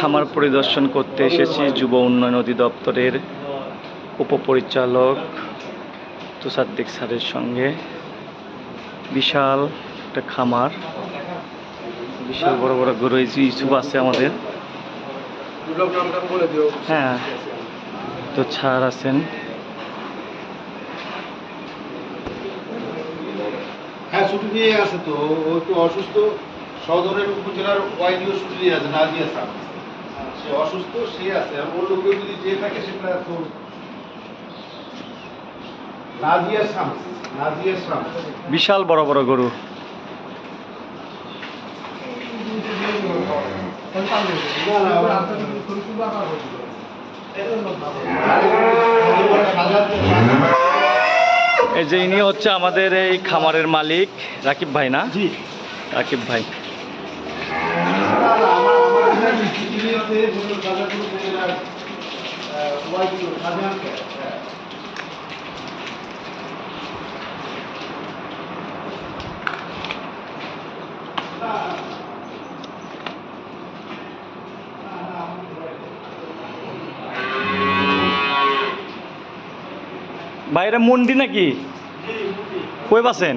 খামার পরিদর্শন করতে এসেছি যুব উন্নয়ন অধিদপ্তরের উপপরিচালক তুষাদ্দিক স্যারের সঙ্গে। বিশাল একটা খামার, বিশাল বড় বড় গরু এই আছে আমাদের। হ্যাঁ তো ছাড় আছেন। হ্যাঁ ছুটি নিয়ে আছে তো, ও একটু অসুস্থ। সদরের উপজেলার ওয়াইডিও ছুটি নিয়ে আছে, নাজিয়া স্যার। সে অসুস্থ সে আছে। আর ওর লোকেও যদি যে থাকে সেটা নাজিয়া শামস নাজিয়া শামস। বিশাল বড় বড় গরু। এই যে ইনি হচ্ছে আমাদের এই খামারের মালিক রাকিব ভাই না? রাকিব ভাই। বাইরে মন্ডি নাকি? কই বাসেন?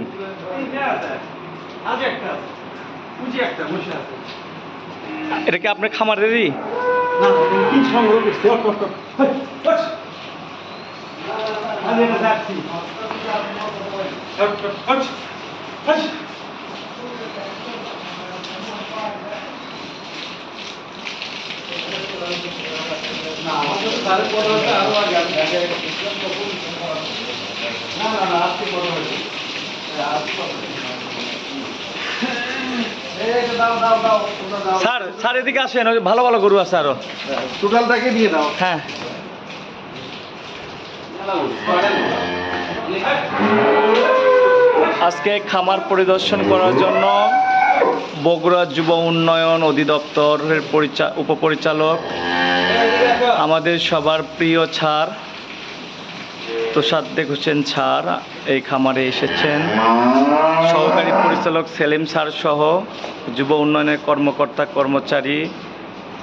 এটা কি আপনার খামারেরই স্যার স্যার এদিকে আসেন ওই ভালো ভালো গরু আছে আরও। টোটালটাকে দিয়ে দাও? হ্যাঁ। আজকে খামার পরিদর্শন করার জন্য বগুড়া যুব উন্নয়ন অধিদপ্তরের পরিচা উপপরিচালক আমাদের সবার প্রিয় ছাড় তোষাদ্দেক হোসেন ছাড় এই খামারে এসেছেন। পরিচালক সেলিম স্যার সহ যুব উন্নয়নের কর্মকর্তা কর্মচারী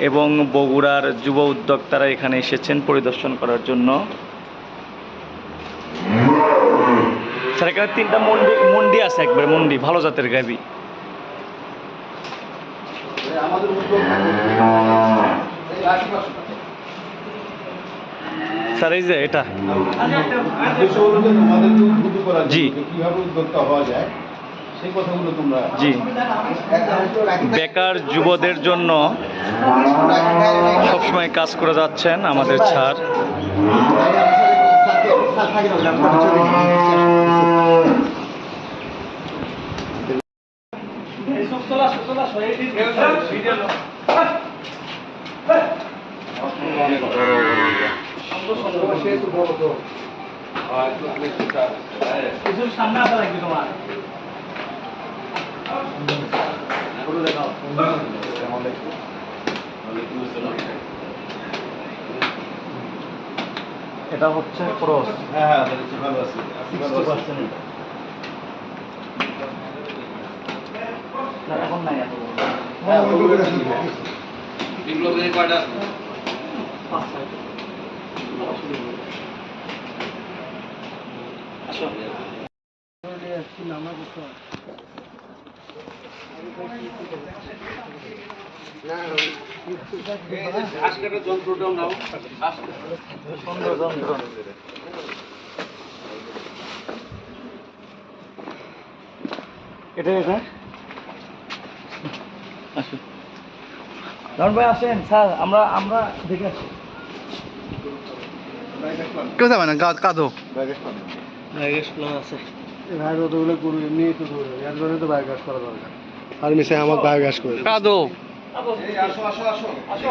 এবং বগুড়ার যুব উদ্যোক্তারা এখানে এসেছেন পরিদর্শন করার জন্য। স্যার এখানে তিনটা মন্ডি মন্ডি আছে একবার মন্ডি ভালো জাতের গাবি স্যার এই যে এটা। করার জন্য জি। কীভাবে উদ্যোক্তা হওয়া যায়। সেই কথাগুলো তোমরা জি। বেকার যুবদের জন্য সবসময় কাজ করে যাচ্ছেন আমাদের ছাড়। সামনে আসা লাগবে তোমার। এটা হচ্ছে ক্রস। হ্যাঁ হ্যাঁ এখন নাই এখন। হ্যাঁ ওগুলো আছে। সুন্দর যন্ত্র এটা এটা? আসুন। ভাই আসেন। স্যার আমরা আমরা দেখে আসি। কেউ যাবে না? গা কাঁদো আছে। আর মিশে আমার বায়োগ্যাস করে কাঁদো এই আসো আসো আসো আসো